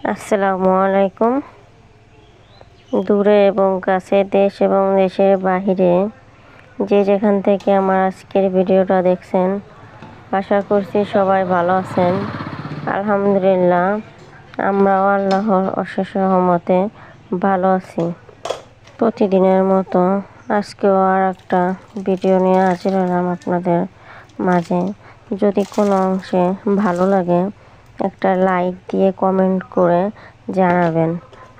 আসসালামু আলাইকুম। দূরে এবং কাছে দেশ এবং দেশের বাহিরে যে যেখান থেকে আমার আজকের ভিডিওটা দেখছেন, আশা করছি সবাই ভালো আছেন। আলহামদুলিল্লাহ, আমরাও আল্লাহর অশেষ রহমতে ভালো আছি। প্রতিদিনের মতো আজকেও আর একটা ভিডিও নিয়ে হাজির হলাম আপনাদের মাঝে। যদি কোনো অংশে ভালো লাগে একটা লাইক দিয়ে কমেন্ট করে জানাবেন।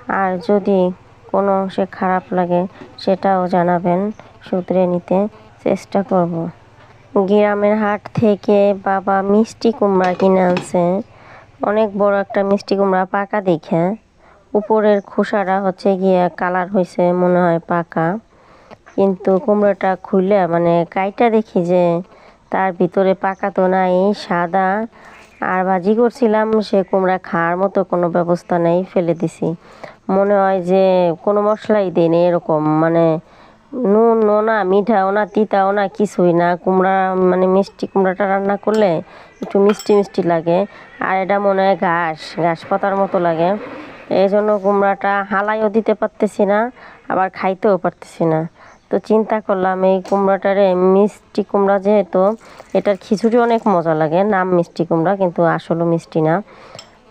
আর যদি কোনো অংশে খারাপ লাগে, সেটাও জানাবেন, শুধরে নিতে চেষ্টা করব। গ্রামের হাট থেকে বাবা মিষ্টি কুমড়া কিনে আনছে। অনেক বড় একটা মিষ্টি কুমড়া পাকা দেখে। উপরের খোসাটা হচ্ছে গিয়ে কালার হয়েছে, মনে হয় পাকা। কিন্তু কুমড়োটা খুলে মানে কাইটা দেখি যে, তার ভিতরে পাকা তো নাই, সাদা। আর ভাজি করছিলাম, সে কুমড়া খাওয়ার মতো কোনো ব্যবস্থা নেই, ফেলে দিছি। মনে হয় যে কোনো মশলাই দিইনি এরকম মানে নুন না, মিঠাও না, তিতাও না, কিছুই না। কুমড়া মানে মিষ্টি কুমড়াটা রান্না করলে একটু মিষ্টি মিষ্টি লাগে, আর এটা মনে হয় ঘাস ঘাস পাতার মতো লাগে। এই জন্য কুমড়াটা হালাইও দিতে পারতেছি না, আবার খাইতেও পারতেছি না। তো চিন্তা করলাম, এই কুমড়াটারে মিষ্টি কুমড়া যেহেতু, এটার খিচুড়ি অনেক মজা লাগে। নাম মিষ্টি কুমড়া, কিন্তু আসলে মিষ্টি না।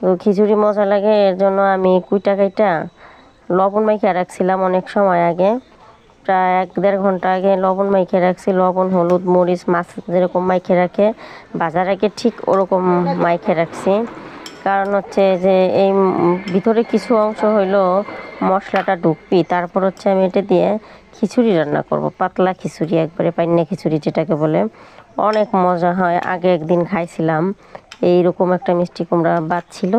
তো খিচুড়ি মজা লাগে, এর জন্য আমি কুইটা কাইটা লবণ মাইখা রাখছিলাম অনেক সময় আগে। প্রায় এক দেড় ঘণ্টা আগে লবণ মাইখে রাখছি, লবণ, হলুদ, মরিচ, মাছ যেরকম মাইখে রাখে, বাজার আগে ঠিক ওরকম মাইখে রাখছি। কারণ হচ্ছে যে এই ভিতরে কিছু অংশ হইল মশলাটা ঢুকবি তারপর হচ্ছে আমি এটা দিয়ে খিচুড়ি রান্না করব, পাতলা খিচুড়ি, একবারে পান্না খিচুড়ি যেটাকে বলে। অনেক মজা হয়, আগে একদিন খাইছিলাম, এইরকম একটা মিষ্টি কুমড়া বাদ ছিল,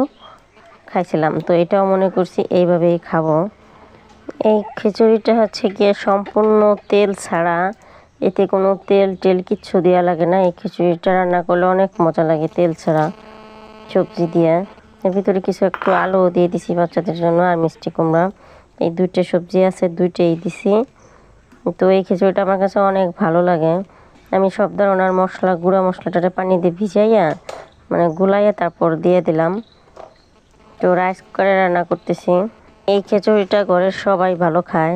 খাইছিলাম। তো এটাও মনে করছি এইভাবেই খাব। এই খিচুড়িটা হচ্ছে গিয়ে সম্পূর্ণ তেল ছাড়া, এতে কোনো তেল টেল কিচ্ছু দেওয়া লাগে না। এই খিচুড়িটা রান্না করলে অনেক মজা লাগে তেল ছাড়া। সবজি দিয়ে। এর ভিতরে কিছু একটু আলু দিয়ে দিছি বাচ্চাদের জন্য আর মিষ্টি কুমড়া। এই দুইটা সবজি আছে, দুইটাই দিছি। তো এই খিচুড়িটা আমার কাছে অনেক ভালো লাগে। আমি সব ধরনের মশলা, গুঁড়া মশলাটাতে পানি দিয়ে ভিজাইয়া মানে গুলাইয়া তারপর দিয়ে দিলাম। তো রাইস কুকারে রান্না করতেছি। এই খিচুড়িটা ঘরের সবাই ভালো খায়।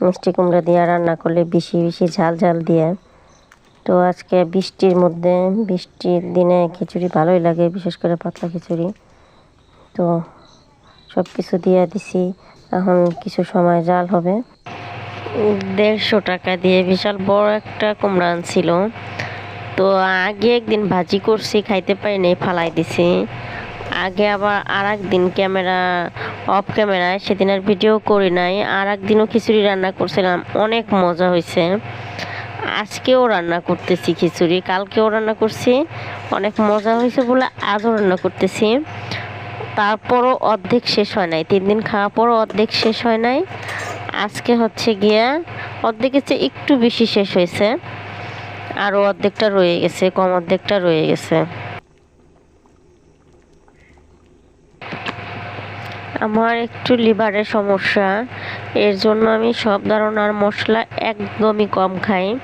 মিষ্টি কুমড়া দিয়ে রান্না করলে বেশি বেশি ঝাল ঝাল দিয়ে। তো আজকে বৃষ্টির মধ্যে, বৃষ্টির দিনে খিচুড়ি ভালোই লাগে, বিশেষ করে পাতলা খিচুড়ি। তো সব কিছু দিয়ে দিছি, এখন কিছু সময় জাল হবে। দেড়শো টাকা দিয়ে বিশাল বড় একটা কুমড়া আনছিল। তো আগে একদিন ভাজি করছি, খাইতে পারিনি, ফালাই দিছি। আগে আবার আর একদিন ক্যামেরা, অফ ক্যামেরায়, সেদিন আর ভিডিও করি নাই। আর একদিনও খিচুড়ি রান্না করছিলাম, অনেক মজা হয়েছে আজকেও রান্না করতেছি খিচুড়ি, কালকেও রান্না করছি। অনেক মজা হয়েছে বলে আজও রান্না করতেছি। তারপরও অর্ধেক শেষ হয় নাই, তিন দিন খাওয়ার পরও অর্ধেক শেষ হয় নাই। আজকে হচ্ছে গিয়া অর্ধেকের চেয়ে একটু বেশি শেষ হয়েছে। আরও অর্ধেকটা রয়ে গেছে, কম অর্ধেকটা রয়ে গেছে। আমার একটু লিভারের সমস্যা। এর জন্য আমি সব ধরনের মশলা একদমই কম খাই।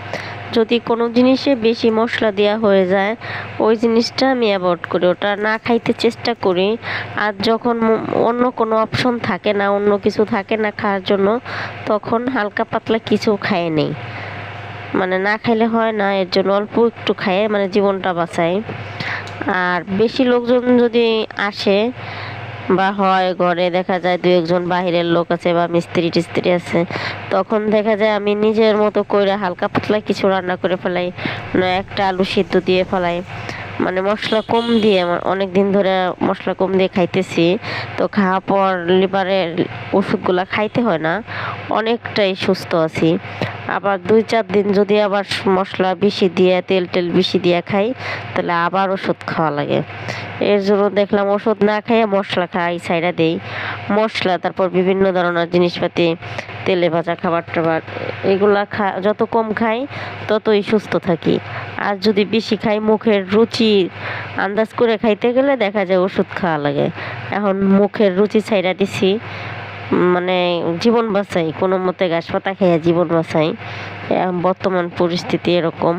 যদি কোনো জিনিসে বেশি মশলা দেওয়া হয়ে যায়, ওই জিনিসটা আমি অ্যাভয়েড করি। ওটা না খাইতে চেষ্টা করি। আর যখন অন্য কোনো অপশন থাকে না, অন্য কিছু থাকে না খাওয়ার জন্য, তখন হালকা পাতলা কিছু খাই নেই মানে না খাইলে হয় না, এর জন্য অল্প একটু খায় মানে জীবনটা বাঁচাই। আর বেশি লোকজন যদি আসে বা হয়, ঘরে দেখা যায় দু একজন বাহিরের লোক আছে বা মিস্ত্রি টিস্ত্রি আছে, তখন দেখা যায় আমি নিজের মতো করে হালকা পাতলা কিছু রান্না করে ফেলাই একটা আলু সিদ্ধ দিয়ে ফেলাই। মানে মশলা কম দিয়ে অনেক দিন ধরে মশলা কম দিয়ে খাইতেছি। তো খাওয়ার পর লিভারের ওষুধগুলো খাইতে হয় না, অনেকটাই সুস্থ আছি। আবার দুই চার দিন যদি আবার মশলা বেশি দিয়ে, তেল টেল বেশি দিয়ে খাই, তাহলে আবার ওষুধ খাওয়া লাগে। এর জন্য দেখলাম ওষুধ না খাইয়ে মশলা খাই সাইডা দেই। মশলা, তারপর বিভিন্ন ধরনের জিনিসপাতি তেলে ভাজা খাবার টাবার এগুলা খা, যত কম খাই ততই সুস্থ থাকি। আর যদি বেশি খাই, মুখের রুচি আন্দাজ করে খাইতে গেলে দেখা যায় ওষুধ খাওয়া লাগে। এখন মুখের রুচি ছাইড়া দিছি মানে জীবন বাঁচাই, কোনো মতে গাছ পাতা খেয়ে জীবন বাঁচাই। বর্তমান পরিস্থিতি এরকম।